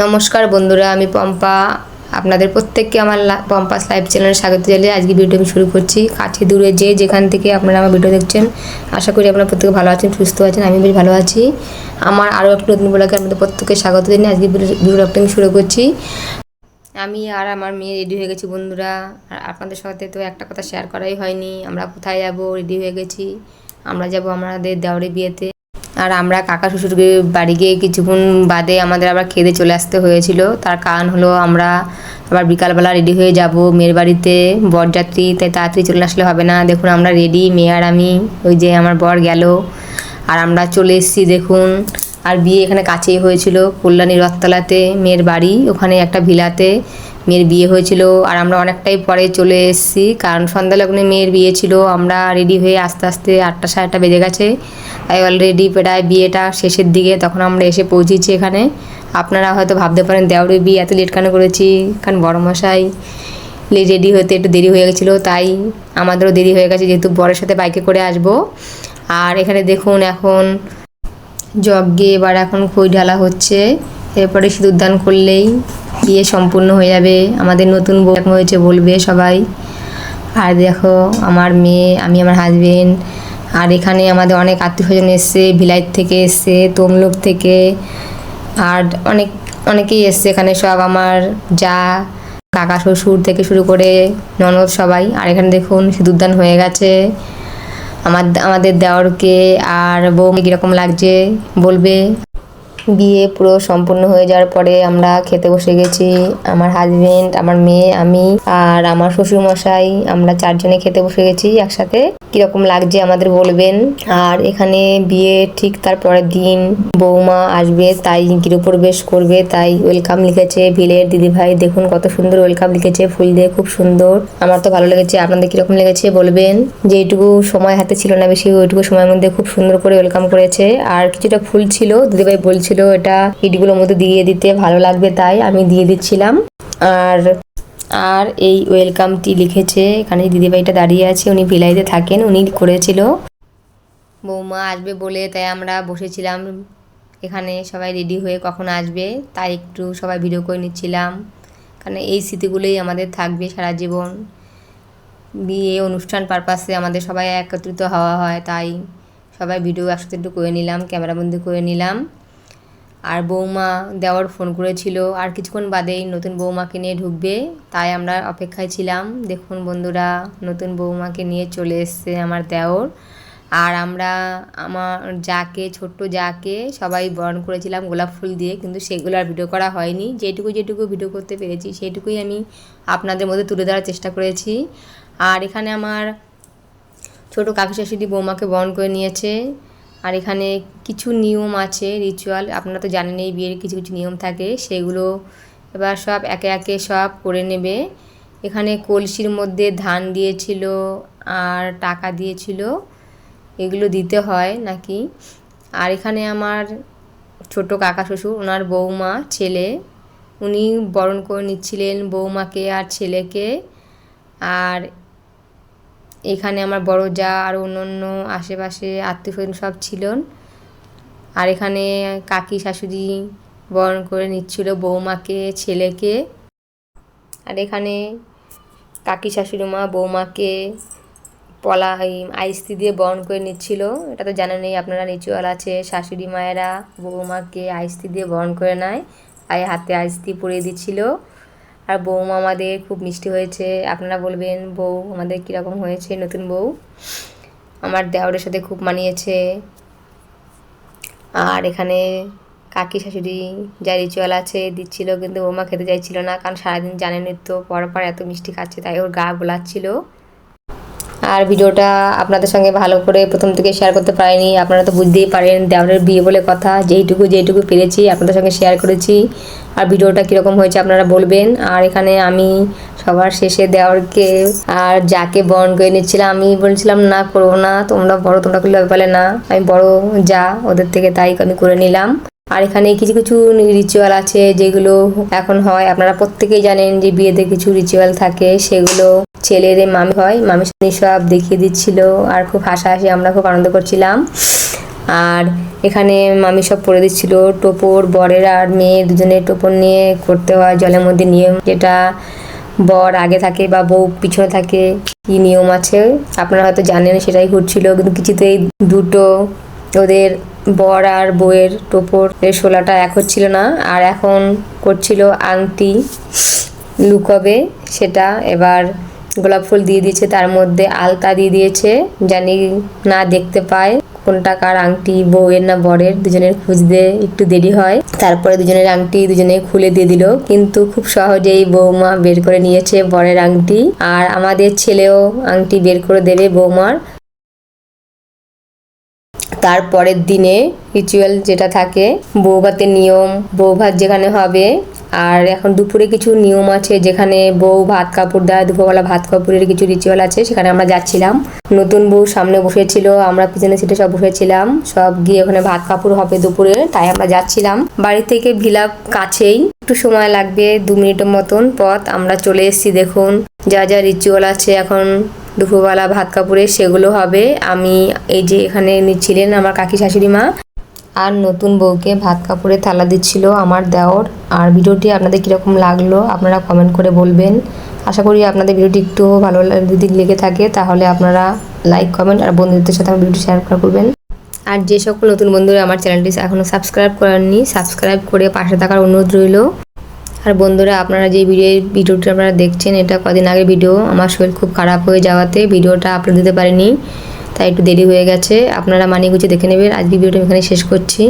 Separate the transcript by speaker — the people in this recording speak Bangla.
Speaker 1: নমস্কার বন্ধুরা, আমি পম্পা। আপনাদের প্রত্যেককে আমার পম্পাস লাইভ চ্যানেলে স্বাগত জানিয়ে আজকে ভিডিও আমি শুরু করছি। কাছে দূরে যে যেখান থেকে আপনারা আমার ভিডিও দেখছেন, আশা করি আপনারা প্রত্যেকে ভালো আছেন, সুস্থ আছেন আমি বেশ ভালো আছি। আমার আরও একটি নতুন ব্লগে আপনাদের প্রত্যেককে স্বাগত জানিয়ে আজকে ভিডিওটা আমি শুরু করছি। আমি আর আমার মেয়ে রেডি হয়ে গেছি বন্ধুরা। আর আপনাদের সাথে তো একটা কথা শেয়ার করাই হয়নি। আমরা কোথায় যাব? রেডি হয়ে গেছি। আমরা যাব আমাদের দেওয়ারে বিয়েতে। আর আমরা কাকা শ্বশুরকে বাড়ি গিয়ে কিছুক্ষণ বাদে আমাদের আবার খেতে চলে আসতে হয়েছিল। তার কারণ হলো আমরা আবার বিকালবেলা রেডি হয়ে যাব, মেয়ের বাড়িতে, বরযাত্রী, তাই তাড়াতাড়ি চলে আসলে হবে না। দেখুন, আমরা রেডি মেয়ে আর আমি, ওই যে আমার বর গেল। আর আমরা চলে এসেছি, দেখুন, আর বিয়ে এখানে কাছেই হয়েছিল, কল্যাণী রথতলাতে, মেয়ের বাড়ি, ওখানে একটা ভিলাতে মেয়ের বিয়ে হয়েছিল। আর আমরা অনেকটাই পরে চলে এসেছি, কারণ সন্ধ্যা লগ্নে মেয়ের বিয়ে ছিল। আমরা রেডি হয়ে আস্তে আস্তে আটটা সাড়ে আটটা বেজে গেছে। অলরেডি প্রায় বিয়েটা শেষের দিকে তখন আমরা এসে পৌঁছেছি এখানে। আপনারা হয়তো ভাবতে পারেন দেওয়ারের বিয়ে এত লেট কেন করেছি? কারণ বড় মশাই রেডি হতে একটু দেরি হয়ে গেছিল, তাই আমাদেরও দেরি হয়ে গেছে যেহেতু বরের সাথে বাইকে করে আসব। আর এখানে দেখুন এখন যজ্ঞে এবার এখন খই ঢালা হচ্ছে। এরপরে সিঁদুর দান করলেই বিয়ে সম্পূর্ণ হয়ে যাবে। আমাদের নতুন বউ হয়েছে বলবে সবাই। আর দেখো, আমার মেয়ে, আমি আমার হাজবেন্ড আর এখানে আমাদের অনেক আত্মীয় স্বজন এসছে ভিলাইট থেকে এসছে, তমলুক থেকে, আর অনেক, অনেকেই এসছে। এখানে সব আমার যা, কাকা শ্বশুর থেকে শুরু করে ননদ সবাই। আর এখানে দেখুন, সিঁদুরদান হয়ে গেছে। আমার আমাদের দেওরকে আর বৌকে কীরকম লাগছে বলবে? বিয়ে পুরো সম্পূর্ণ হয়ে যাওয়ার পরে আমরা খেতে বসে গেছি। আমার হাজবেন্ড আমার মেয়ে, আমি আর আমার শ্বশুর মশাই আমরা চারজনে খেতে বসে গেছি একসাথে। কীরকম লাগছে আমাদের বলবেন? আর এখানে বিয়ে ঠিক তার পরের দিন বৌমা আসবে, তাই গৃহপ্রবেশ করবে, তাই ওয়েলকাম লিখেছে ভিলের দিদিভাই। দেখুন কত সুন্দর ওয়েলকাম লিখেছে, ফুল দিয়ে খুব সুন্দর। আমার তো ভালো লেগেছে, আপনাদের কীরকম লেগেছে বলবেন? যেটুকু সময় হাতে ছিল না বেশি, ওইটুকু সময়ের মধ্যে খুব সুন্দর করে ওয়েলকাম করেছে। আর কিছুটা ফুল ছিল, দিদিভাই বলছিল এটা ইটগুলোর মধ্যে দিয়ে দিতে, ভালো লাগবে তাই আমি দিয়ে দিচ্ছিলাম। আর আর এই ওয়েলকামটি লিখেছে, এখানে দিদিভাইটা দাঁড়িয়ে আছে, উনি ভিলাইতে থাকেন, উনি করেছিল। বৌমা আসবে বলে তাই আমরা বসেছিলাম। এখানে সবাই রেডি হয়ে কখন আসবে, তাই একটু সবাই ভিডিও করে নিচ্ছিলাম। কারণ এই স্মৃতিগুলোই আমাদের থাকবে সারা জীবন। বিয়ে, অনুষ্ঠান পারপাসে আমাদের সবাই একত্রিত হওয়া হয়, তাই সবাই ভিডিও একসাথে একটু করে নিলাম ক্যামেরাবন্দি করে নিলাম। আর বৌমা দেওয়ার ফোন করেছিল, আর কিছুক্ষণ বাদেই নতুন বৌমাকে নিয়ে ঢুকবে। তাই আমরা অপেক্ষায় ছিলাম। দেখুন বন্ধুরা, নতুন বৌমাকে নিয়ে চলে এসছে আমার দেওর। আর আমরা, আমার যাকে, ছোট্ট যাকে সবাই বরণ করেছিলাম গোলাপ ফুল দিয়ে, কিন্তু সেগুলো আর ভিডিও করা হয়নি। যেটুকু যেটুকু ভিডিও করতে পেরেছি, সেটুকুই আমি আপনাদের মধ্যে তুলে ধরার চেষ্টা করেছি। আর এখানে আমার ছোট কাকি শাশুড়ি বৌমাকে বরণ করে নিয়েছে। আর এখানে কিছু নিয়ম আছে রিচুয়াল আপনারা তো জানেন এই বিয়ের কিছু কিছু নিয়ম থাকে, সেগুলো এবার সব একে একে সব করে নেবে। এখানে কলসির মধ্যে ধান দিয়েছিল আর টাকা দিয়েছিল, এগুলো দিতে হয় নাকি? আর এখানে আমার ছোট কাকা শ্বশুর, ওনার বৌমা ছেলে, উনি বরণ করে নিচ্ছিলেন বৌমাকে আর ছেলেকে। আর এখানে আমার বড় যা আর অন্য অন্য আশেপাশে আত্মীয় স্বজন সব ছিলেন। আর এখানে কাকি, শাশুড়ি বরণ করে নিচ্ছিল বৌমাকে, ছেলেকে। আর এখানে কাকি, শাশুড়ি মা বৌমাকে পলা আইস্তি দিয়ে বরণ করে নিচ্ছিল। এটা তো জানা নেই, আপনারা রিচুয়াল আছে, শাশুড়ি মায়েরা বৌমাকে আইস্তি দিয়ে বরণ করে নেয়। তাই হাতে আইস্তি পরিয়ে দিচ্ছিল। আর বৌমা আমাদের খুব মিষ্টি হয়েছে। আপনারা বলবেন, বউ, আমাদের কীরকম হয়েছে নতুন বউ? আমার দেওরের সাথে খুব মানিয়েছে। আর এখানে কাকি শাশুড়ি যা রিচুয়াল আছে দিচ্ছিল, কিন্তু বৌমা খেতে চাইছিল না, কারণ সারাদিন জানেনই তো, পর পর এত মিষ্টি খাচ্ছে, তাই ওর গা গোলাচ্ছিল। আর ভিডিওটা আপনাদের সঙ্গে ভালো করে প্রথম থেকে শেয়ার করতে পারিনি। আপনারা তো বুঝতেই পারেন দেওয়ারের বিয়ে বলে কথা, যেইটুকু যেইটুকু পেরেছি, আপনাদের সঙ্গে শেয়ার করেছি। আর ভিডিওটা কীরকম হয়েছে আপনারা বলবেন। আর এখানে আমি সবার শেষে দেওয়ারকে আর যাকে বরণ করে নিচ্ছিলাম, আমি বলছিলাম, না, করব না, তোমরা বড়, তোমরা করলে বলে না। আমি বড় যা, ওদের থেকে তাই আমি করে নিলাম। আর এখানে কিছু কিছু রিচুয়াল আছে যেগুলো এখন হয়। আপনারা প্রত্যেকেই জানেন যে বিয়েতে কিছু রিচুয়াল থাকে, সেগুলো ছেলের মামি হয়। মামি সব দেখিয়ে দিচ্ছিল, আর খুব হাসাহাসি আমরা খুব আনন্দ করছিলাম। আর এখানে মামি সব পরে দিচ্ছিল টোপর, বরের আর মেয়ে দুজনের টোপর নিয়ে করতে হয় জলের মধ্যে নিয়ম, যেটা বর আগে থাকে বা বউ পিছনে থাকে, কি নিয়ম আছে? আপনারা হয়তো জানেন, সেটাই ঘটছিল কিন্তু কিছুতেই দুটো ওদের বর আর বউয়ের টোপর এর শোলাটা এক হচ্ছিল না, আর এখন করছিল আংটি লুকোবে, সেটা এবার গোলাপ ফুল দিয়ে দিয়েছে, তার মধ্যে আলতা দিয়ে দিয়েছে, জানি না দেখতে পায়। কোনটা কার আংটি, বউয়ের না বরের, দুজনের খুঁজতে একটু দেরি হয়। তারপরে দুজনের আংটি দুজনে খুলে দিয়ে দিল। কিন্তু খুব সহজেই বৌমা বের করে নিয়েছে বরের আংটি। আর আমাদের ছেলেও আংটি বের করে দেবে বৌমার। তারপরের দিনে রিচুয়াল যেটা থাকে, বৌভাতের নিয়ম, বৌভাত যেখানে হবে আর এখন দুপুরে কিছু নিয়ম আছে, যেখানে বউ ভাত কাপড় দেয়, দুপুরবেলা ভাত কাপড়ের কিছু রিচুয়াল আছে, সেখানে আমরা যাচ্ছিলাম। নতুন বউ সামনে বসেছিল, আমরা পিছনে সিটে সব বসেছিলাম, সব গিয়ে ওখানে ভাত কাপড় হবে দুপুরে, তাই আমরা যাচ্ছিলাম। বাড়ি থেকে ভিলা কাছেই, একটু সময় লাগবে, দু মিনিটের মতন পথ, আমরা চলে এসেছি, দেখুন, যা যা রিচুয়াল আছে, এখন দুপুরবেলা ভাত কাপড়ে সেগুলো হবে। আমি এই যে এখানে ছিলেন আমার কাকি শাশুড়ি মা আর নতুন বউকে ভাত কাপড়ে থালা দিচ্ছিল আমার দেওর। আর ভিডিওটি আপনাদের কীরকম লাগল আপনারা কমেন্ট করে বলবেন। আশা করি আপনাদের ভিডিওটি একটু ভালো যদি লেগে থাকে তাহলে আপনারা লাইক কমেন্ট আর বন্ধুদের সাথে আমার ভিডিওটি শেয়ার করবেন আর যে সকল নতুন বন্ধুরা আমার চ্যানেলটি এখনও সাবস্ক্রাইব করেননি সাবস্ক্রাইব করে পাশে থাকার অনুরোধ রইল। আর বন্ধুরা, আপনারা যে ভিডিও ভিডিওটি আপনারা দেখছেন, এটা কদিন আগে ভিডিও আমার শরীর খুব খারাপ হয়ে যাওয়াতে ভিডিওটা আপলোড দিতে পারিনি। তাই একটু দেরি হয়ে গেছে। আপনারা মানিয়ে গুছিয়ে দেখে নেবেন। আজকে ভিডিওটা এখানে শেষ করছি।